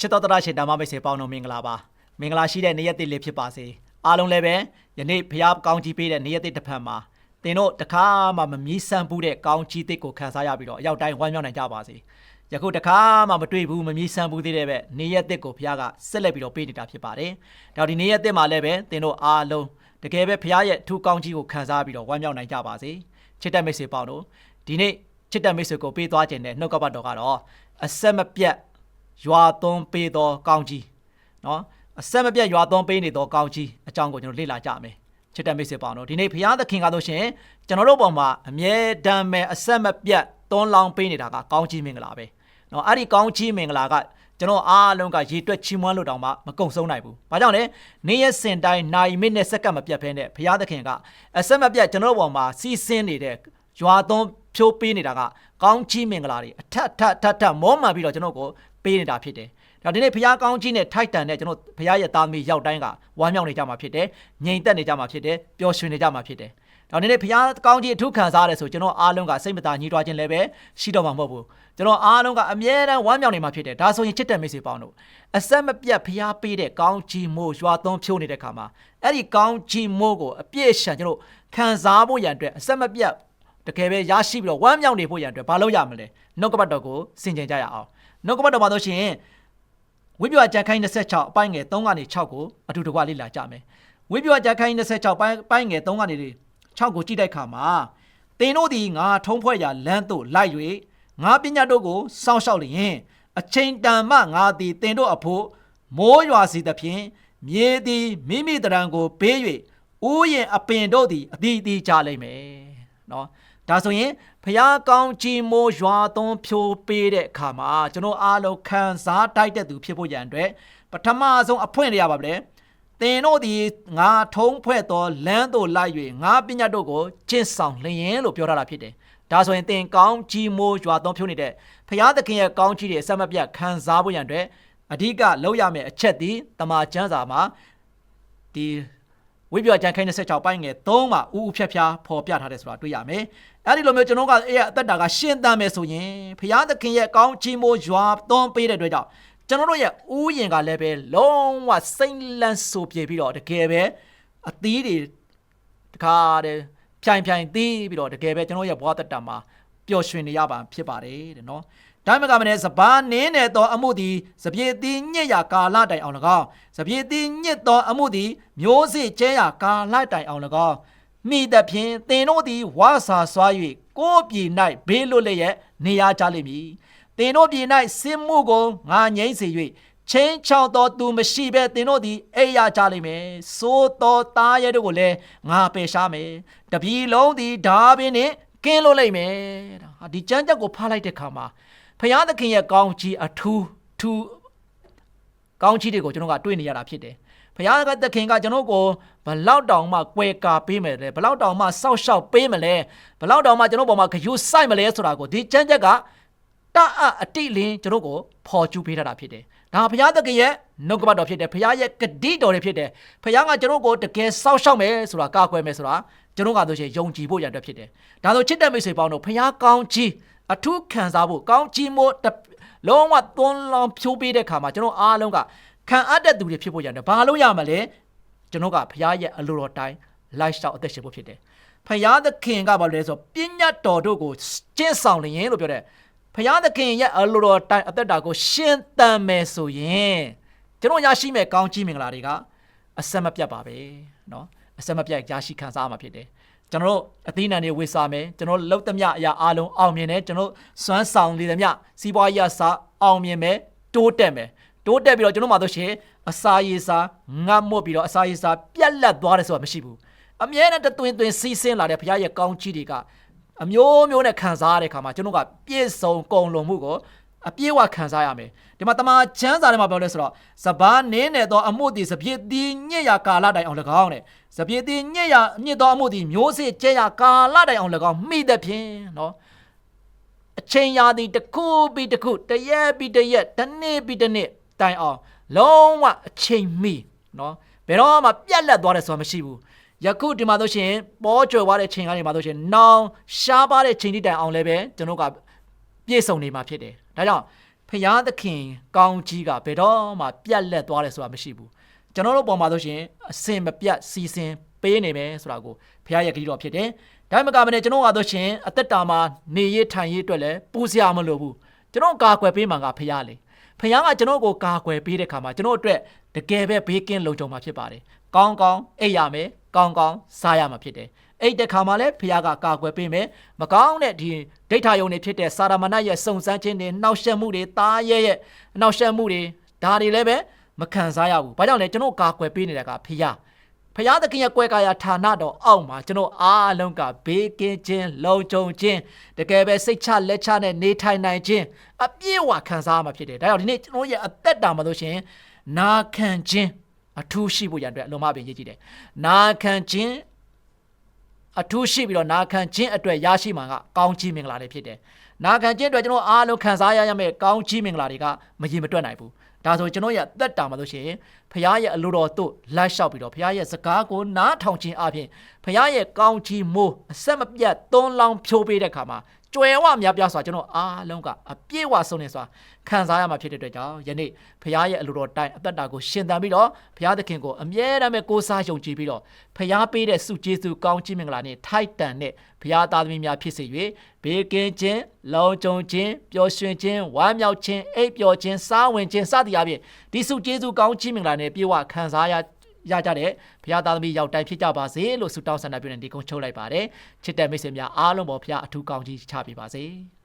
ချစ်တော်တရားရှင်ဓမ္မမိတ်ဆွေပေါင်းတော်မင်္ဂလာပါမင်္ဂလာရှိတဲ့နေ့ရက်တစ်လေးဖြစ်ပါစေအားလုံးလည်းပဲယနေ့ဖရားကောင်းကြီးပေးတဲ့နေ့ရက်တစ်တစ်ဖက်မှာသင်တို့တခါမှမမြည်ဆန်းဘူးတဲ့ကောင်းကြီးတစ်ကိုခံစားရပြီးတော့အရောက်တိုင်းဝမ်းမြောက်နိုင်ကြပါစေယခုတခါမှမတွေ့ဘူးမမြည်ဆန်းဘူးသေးတဲ့ပဲနေ့ရက်တစ်ကိုဖရားကဆက်လက်ပြီးတော့ပေးနေတာဖြစ်ပါတယ်ဒါဒီနေ့ရက်တစ်မှာလည်းပဲသင်တို့အားလုံးတကယ်ပဲဖရားရဲ့အထူးကောင်းကြီးကိုခံစားပြီးတော့ဝမ်းမြောက်နိုင်ကြပါစေချစ်တဲ့မိတ်ဆွေပေါင်းတို့ဒီနေ့ချစ်တဲ့မိတ်ဆွေကိုပေးသွားခြင်းနဲ့နှုတ်ကပတ်တော်ကတော့အဆက်မပြတ် ရွာသွန်းပေးသောကောင်းကြီးနော်အဆက်မပြတ်ရွာသွန်းပေးနေသောကောင်းကြီးအကြောင်းကိုကျွန်တော်လေ့လာကြမယ်ချစ်တဲ့မိတ်ဆွေပေါင်းတို့ဒီနေ့ဘုရားသခင်ကားလို့ရှင်ကျွန်တော်တို့ပေါ်မှာအမြဲတမ်းပဲအဆက်မပြတ်သွန်းလောင်းပေးနေတာကကောင်းကြီးမင်္ဂလာပဲနော်အဲ့ဒီကောင်းကြီးမင်္ဂလာကကျွန်တော်အားလုံးကရေတွက်ချီးမွမ်းလို့တောင်မှမကုံဆုံးနိုင်ဘူး။ဘာကြောင့်လဲ။နေ့ရက်စဉ်တိုင်းနိုင်မိနစ်စက္ကန့်မပြတ်ဖဲနဲ့ဘုရားသခင်ကအဆက်မပြတ်ကျွန်တော်တို့ပေါ်မှာစီးဆင်းနေတဲ့ရွာသွန်းဖြိုးပေးနေတာကကောင်းကြီးမင်္ဂလာတွေအထက်ထက်ထက်ထက်မောမှန်ပြီးတော့ကျွန်တော်ကို ပေးနေတာဖြစ်တယ်။ဒါဒီနေ့ဘုရားကောင်းကြီးနဲ့ထိုက်တန်တဲ့ကျွန်တော်ဘုရားရဲ့သားသမီးရောက်တိုင်းကဝမ်းမြောက်နေကြမှာဖြစ်တယ်။ငြိမ်သက်နေကြမှာဖြစ်တယ်။ပျော်ရွှင်နေကြမှာဖြစ်တယ်။ဒါဒီနေ့ဘုရားကောင်းကြီးအထူးခံစားရတယ်ဆိုကျွန်တော်အားလုံးကစိတ်မသာညှိတွားခြင်းလည်းပဲရှိတော့မှာမဟုတ်ဘူး။ကျွန်တော်အားလုံးကအမြဲတမ်းဝမ်းမြောက်နေမှာဖြစ်တယ်။ဒါဆိုရင်ချစ်တဲ့မိတ်ဆွေပေါင်းတို့အဆက်မပြတ်ဘုရားပေးတဲ့ကောင်းကြီးမို့ရွာသွန်းဖြိုးနေတဲ့ခါမှာအဲ့ဒီကောင်းကြီးမို့ကိုအပြည့်ရှံကျွန်တော်ခံစားဖို့ရန်အတွက်အဆက်မပြတ်တကယ်ပဲရရှိပြီးတော့ဝမ်းမြောက်နေဖို့ရန်အတွက်ဘာလုပ်ရမလဲနှုတ်ကပတ်တော်ကိုစင်ကြင်ကြရအောင် နှုတ်ကပတ်တော်မှာဆိုရှင်ဝိပ္ပယကြံခိုင်း26အပိုင်းငယ်3ကနေ6ကိုအတူတကွလေ့လာကြမယ်ဝိပ္ပယကြံခိုင်း26ပိုင်းပိုင်းငယ်3ကနေ6ကိုကြည့်တဲ့အခါမှာသင်တို့သည်ငါထုံးဖွဲ့ရာလမ်းသို့လိုက်၍ငါပညာတို့ကိုစောင့်ရှောက်လျင်အချိန်တန်မှငါသည်သင်တို့အဖို့မိုးရွာစီသဖြင့်မြေသည်မိမိတရံကိုပေး၍ဥယျင်အပင်တို့သည်အတီးတီးကြလိမ့်မယ်နော် ဒါဆိုရင်ဖျားကောင်းကြီးမိုးရွာသွန်းဖြိုးပေးတဲ့အခါမှာကျွန်တော်အားလုံးခံစားတိုက်တဲ့သူဖြစ်ဖို့ရန်အတွက်ပထမဆုံးအဖွင့်ရပါဗလဲသင်တို့သည်ငါထုံးဖွဲ့သောလမ်းသို့လိုက်၍ငါပညာတို့ကိုကျင့်ဆောင်လျင်လို့ပြောထားတာဖြစ်တယ်ဒါဆိုရင်သင်ကောင်းကြီးမိုးရွာသွန်းဖြိုးနေတဲ့ဖျားသခင်ရဲ့ကောင်းကြီးတွေအစမပြတ်ခံစားဖို့ရန်အတွက်အဓိကလောက်ရမယ့်အချက်ဒီတမန်ကျမ်းစာမှာဒီ ဝိပ္ပယကျမ်းခိုင်း26ပိုင်းငယ်3မှာဥဥဖြတ်ဖြားပေါ်ပြထားတယ်ဆိုတာတွေ့ရမယ်။အဲဒီလိုမျိုးကျွန်တော်ကအဲ့ရအသက်တာကရှင်းတမ်းမယ်ဆိုရင်ဘုရားသခင်ရဲ့ကောင်းချီးမိုးရွာသွန်းပေးတဲ့အတွက်ကြောင့်ကျွန်တော်တို့ရဲ့ဥယျင်ကလည်းပဲလုံးဝစိမ့်လန်းဆိုပြေပြီးတော့တကယ်ပဲအသီးတွေတခါတည်းဖြိုင်ဖြိုင်သီးပြီးတော့တကယ်ပဲကျွန်တော်ရဲ့ဘဝတက်တာမှာပျော်ရွှင်နေရပါဖြစ်ပါတယ်တဲ့နော်။ ဒါမှမကမနဲ့စပားနင်းနေသောအမှုသည်စပြေသည်ညစ်ရာကာလတိုင်အောင်၎င်းစပြေသည်ညစ်သောအမှုသည်မျိုးစေ့ကျဲရာကာလတိုင်အောင်၎င်းမိသဖြင့်သင်တို့သည်ဝါစာစွာ၍ကိုယ်ပြည်၌ဘေးလွတ်လျက်နေရကြလိမ့်မည်သင်တို့ပြည်၌စင်မှုကိုငါငြိမ့်စေ၍ချင်းချောင်းသောသူမရှိဘဲသင်တို့သည်အိပ်ရကြလိမ့်မယ်သို့သောသားရဲတို့ကိုလည်းငါပယ်ရှားမယ်တပြည်လုံးသည်ဓာပင်နှင့်ကင်းလို့လိမ့်မယ်ဒါဒီကြမ်းကြက်ကိုဖားလိုက်တဲ့ခါမှာ ဖရာသခင်ရဲ့ကောင်းချီးအထူးထူးကောင်းချီးတွေကိုကျွန်တော်ကတွေ့နေရတာဖြစ်တယ်။ဖရာသခင်ကကျွန်တော်ကိုဘလောက်တောင်မှကွယ်ကာပေးမယ်လဲဘလောက်တောင်မှစောက်ရှောက်ပေးမလဲဘလောက်တောင်မှကျွန်တော်ပေါ်မှာဂယုစိုက်မလဲဆိုတာကိုဒီချမ်းချက်ကတအအတိလင်းကျွန်တော်ကိုဖော်ကျူးပေးထားတာဖြစ်တယ်။ဒါဘုရားသခင်ရဲ့နှုတ်ကပတ်တော်ဖြစ်တယ်။ဘုရားရဲ့ဂတိတော်တွေဖြစ်တယ်။ဘုရားကကျွန်တော်ကိုတကယ်စောက်ရှောက်မယ်ဆိုတာကာကွယ်မယ်ဆိုတာကျွန်တော်ကတို့ရှင်ယုံကြည်ဖို့ရတဲ့ဖြစ်တယ်။ဒါဆိုချစ်တဲ့မိတ်ဆွေပေါင်းတို့ဘုရားကောင်းကြီး အထုခံစားဖို့ကောင်းချီးမိုးလုံးဝသွန်းလောင်းဖြိုးပေးတဲ့ခါမှာကျွန်တော်အားလုံးကခံအပ်တဲ့သူတွေဖြစ်ဖို့ရတယ်ဘာလို့ရမလဲကျွန်တော်ကဘုရားရဲ့အလိုတော်တိုင်း lifestyle အသက်ရှင်ဖို့ဖြစ်တယ်။ဘုရားသခင်ကဘာလို့လဲဆိုပညာတော်တို့ကိုကျင့်ဆောင်လျင်လို့ပြောတယ်။ဘုရားသခင်ရဲ့အလိုတော်တိုင်းအသက်တာကိုရှင်သန်မယ်ဆိုရင်ကျွန်တော်ရရှိမဲ့ကောင်းချီးမင်္ဂလာတွေကအဆက်မပြတ်ပါပဲ။နော်အဆက်မပြတ်ရရှိခံစားမှာဖြစ်တယ်။ ကျွန်တော်တို့အသီးနှံတွေဝေစားမယ်ကျွန်တော်လှုပ်သမျှအရာအားလုံးအောင်မြင်တယ်ကျွန်တော်စွမ်းဆောင်လေသမျှစီးပွားရေးစားအောင်မြင်မယ်တိုးတက်မယ်တိုးတက်ပြီးတော့ကျွန်တော်မှဆိုရှင်အစာရည်စားငတ်မွတ်ပြီးတော့အစာရည်စားပြက်လက်သွားတယ်ဆိုတာမရှိဘူးအမြဲတမ်းတွင်တွင်စီးဆင်းလာတဲ့ဘုရားရဲ့ကောင်းချီးတွေကအမျိုးမျိုးနဲ့ခံစားရတဲ့ခါမှာကျွန်တော်ကပြည့်စုံကုန်လုံးမှုကို အပြည့်အဝခံစားရမယ်ဒီမှာတမန်ချမ်းစာထဲမှာပြောလဲဆိုတော့စဘာနင်းနေသောအမှုသည်စပြည့်သည်ညစ်ရာကာလတိုင်အောင်၎င်းတဲ့စပြည့်သည်ညစ်ရာညစ်သောအမှုသည်မျိုးစေ့ကျဲရာကာလတိုင်အောင်၎င်းမိတဲ့ဖြင့်နော်အချိန်ရာသည်တစ်ခုပြီးတစ်ခုတရက်ပြီးတရက်တစ်နေ့ပြီးတစ်နေ့တိုင်အောင်လုံးဝအချိန်မိနော်ဘယ်တော့မှပြက်လက်သွားတယ်ဆိုတာမရှိဘူးယခုဒီမှာဆိုရှင်ပေါ်ကျော်သွားတဲ့ချိန်ကနေမှာဆိုရှင်နောင်ရှားပါတဲ့ချိန်တိတိုင်အောင်လည်းပဲကျွန်တော်က ပြည့်စုံနေမှာဖြစ်တယ်ဒါကြောင့်ဖဖရာသခင်ကောင်းကြီးကဘယ်တော့မှပြတ်လက်သွားတယ်ဆိုတာမရှိဘူးကျွန်တော်တို့ပုံမှာဆိုရှင်အစင်မပြတ်စီစဉ်ပေးနေမယ်ဆိုတာကိုဖရာရဲ့ဂရုတော်ဖြစ်တယ်ဒါမှမကမနဲ့ကျွန်တော်ကတော့ရှင်အသက်တာမှာနေရထိုင်ရအတွက်လည်းပူစရာမလိုဘူးကျွန်တော်ကာကွယ်ပေးမှာကဖရာလေဖရာကကျွန်တော်ကိုကာကွယ်ပေးတဲ့ခါမှာကျွန်တော်အတွက်တကယ်ပဲဘေးကင်းလုံခြုံမှာဖြစ်ပါတယ်ကောင်းကောင်းအိပ်ရမယ်ကောင်းကောင်းစားရမှာဖြစ်တယ် အဲ့တဲ့ခါမှာလည်းဖခင်ကကာကွယ်ပေးမယ်မကောင်းတဲ့ဒီဒိဋ္ဌာယုံတွေဖြစ်တဲ့စာရမဏတ်ရဲ့စုံစမ်းခြင်းတွေနှောက်ယှက်မှုတွေတားရဲ့ရဲ့နှောက်ယှက်မှုတွေဒါတွေလည်းပဲမခံစားရဘူးဘာကြောင့်လဲကျွန်တော်ကာကွယ်ပေးနေတာကဖခင်ဖခင်သခင်ရဲ့ကွဲကာယဌာနတော်အောက်မှာကျွန်တော်အားလုံးကဘေးကင်းခြင်းလုံခြုံခြင်းတကယ်ပဲစိတ်ချလက်ချနဲ့နေထိုင်နိုင်ခြင်းအပြည့်အဝခံစားရမှာဖြစ်တယ်ဒါကြောင့်ဒီနေ့ကျွန်တော်ရဲ့အသက်တာမှာဆိုရှင်နာခံခြင်းအထူးရှိဖို့ရန်အတွက်အလုံးမပင်ရေးကြည့်တယ်နာခံခြင်း အထူးရှိပြီးတော့နာခံခြင်းအတွက်ရရှိမှာကကောင်းချီးမင်္ဂလာတွေဖြစ်တယ်။နာခံခြင်းအတွက်ကျွန်တော်အားလုံးခံစားရရမယ့်ကောင်းချီးမင်္ဂလာတွေကမရင်မတွက်နိုင်ဘူး။ဒါဆိုကျွန်တော်ရဲ့အသက်တာမှာလို့ရှိရင်ဖခင်ရဲ့အလိုတော်တို့လိုက်လျှောက်ပြီးတော့ဖခင်ရဲ့စကားကိုနားထောင်ခြင်းအပြင်ဖခင်ရဲ့ကောင်းချီးမိုးအဆက်မပြတ်သွန်းလောင်းဖြိုးပေးတဲ့အခါမှာ ကြွယ်ဝများပြားစွာကျွန်တော်အားလုံးကအပြည့်အဝဆုံးနေစွာခံစားရမှာဖြစ်တဲ့အတွက်ကြောင့်ယနေ့ဖခင်ရဲ့အလိုတော်တိုင်အသက်တာကိုရှင်သန်ပြီးတော့ဖခင်သခင်ကိုအမြဲတမ်းပဲကိုးစားယုံကြည်ပြီးတော့ဖခင်ပေးတဲ့စုကျေးဇူးကောင်းချီးမင်္ဂလာနဲ့ထိုက်တန်တဲ့ဖခင်သားသမီးများဖြစ်စေ၍ဘေးကင်းခြင်းလုံခြုံခြင်းပျော်ရွှင်ခြင်းဝမ်းမြောက်ခြင်းအိပ်ပျော်ခြင်းစားဝင်ခြင်းစသည်အပြင်ဒီစုကျေးဇူးကောင်းချီးမင်္ဂလာနဲ့ပြေဝခံစားရ ရကြတဲ့ဘုရားသားသမီးရောက်တိုင်းဖြစ်ကြပါစေလို့ဆုတောင်းဆန္ဒပြုနေဒီကုန်းချုပ်လိုက်ပါတယ်ချစ်တဲ့မိတ်ဆွေများအားလုံးပေါ်ဘုရားအထူးကောင်းကြီးချပေးပါစေ။